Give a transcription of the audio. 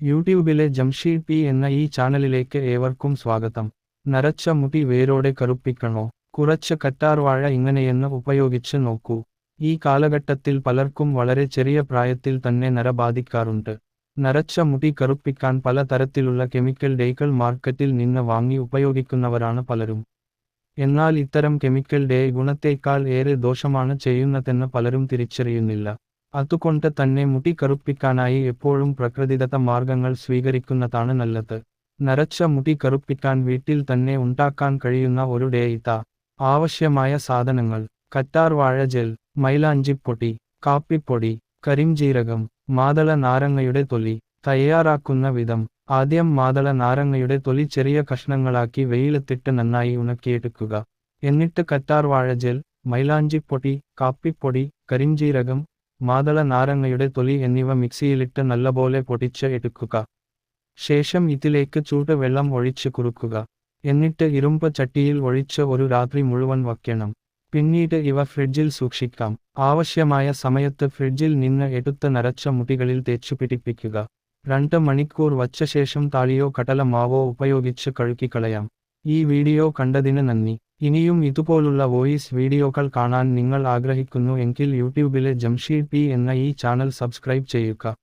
യൂട്യൂബിലെ ജംഷീദ് പി എന്ന ഈ ചാനലിലേക്ക് ഏവർക്കും സ്വാഗതം. നരച്ച മുടി വേരോടെ കറുപ്പിക്കണോ? കുറച്ച് കറ്റാർവാഴ ഇങ്ങനെയെന്ന് ഉപയോഗിച്ച് നോക്കൂ. ഈ കാലഘട്ടത്തിൽ പലർക്കും വളരെ ചെറിയ പ്രായത്തിൽ തന്നെ നര ബാധിക്കാറുണ്ട്. നരച്ച മുടി കറുപ്പിക്കാൻ പല തരത്തിലുള്ള കെമിക്കൽ ഡേകൾ മാർക്കറ്റിൽ നിന്ന് വാങ്ങി ഉപയോഗിക്കുന്നവരാണ് പലരും. എന്നാൽ ഇത്തരം കെമിക്കൽ ഡേ ഗുണത്തേക്കാൾ ഏറെ ദോഷമാണ് ചെയ്യുന്നതെന്ന് പലരും തിരിച്ചറിയുന്നില്ല. അതുകൊണ്ട് തന്നെ മുടി കറുപ്പിക്കാനായി എപ്പോഴും പ്രകൃതിദത്ത മാർഗങ്ങൾ സ്വീകരിക്കുന്നതാണ് നല്ലത്. നരച്ച മുടി കറുപ്പിക്കാൻ വീട്ടിൽ തന്നെ ഉണ്ടാക്കാൻ കഴിയുന്ന ഒരു ഡേയിത്ത ആവശ്യമായ സാധനങ്ങൾ കറ്റാർ വാഴ ജെൽ മൈലാഞ്ചിപ്പൊടി കാപ്പിപ്പൊടി കരിംജീരകം മാതള നാരങ്ങയുടെ തൊലി തയ്യാറാക്കുന്ന വിധം. ആദ്യം മാതള നാരങ്ങയുടെ തൊലി ചെറിയ കഷ്ണങ്ങളാക്കി വെയിലത്തിട്ട് നന്നായി ഉണക്കിയെടുക്കുക. എന്നിട്ട് കറ്റാർ വാഴ ജെൽ മൈലാഞ്ചിപ്പൊടി കാപ്പിപ്പൊടി കരിംജീരകം മാതള നാരങ്ങയുടെ തൊലി എന്നിവ മിക്സിയിലിട്ട് നല്ലപോലെ പൊടിച്ച് എടുക്കുക. ശേഷം ഇതിലേക്ക് ചൂട് വെള്ളം ഒഴിച്ച് കുറുക്കുക. എന്നിട്ട് ഇരുമ്പ് ചട്ടിയിൽ ഒഴിച്ച് ഒരു രാത്രി മുഴുവൻ വയ്ക്കണം. പിന്നീട് ഇവ ഫ്രിഡ്ജിൽ സൂക്ഷിക്കാം. ആവശ്യമായ സമയത്ത് ഫ്രിഡ്ജിൽ നിന്ന് എടുത്ത നരച്ച മുടികളിൽ തേച്ചു പിടിപ്പിക്കുക. രണ്ട് മണിക്കൂർ വച്ച ശേഷം താളിയോ കടല മാവോ ഉപയോഗിച്ച് കഴുകിക്കളയാം. ഈ വീഡിയോ കണ്ടതിന് നന്ദി. ഇനിയും ഇതുപോലുള്ള വോയിസ് വീഡിയോകൾ കാണാൻ നിങ്ങൾ ആഗ്രഹിക്കുന്നു എങ്കിൽ യൂട്യൂബിലെ ജംഷീർ പി എന്ന ഈ ചാനൽ സബ്സ്ക്രൈബ് ചെയ്യുക.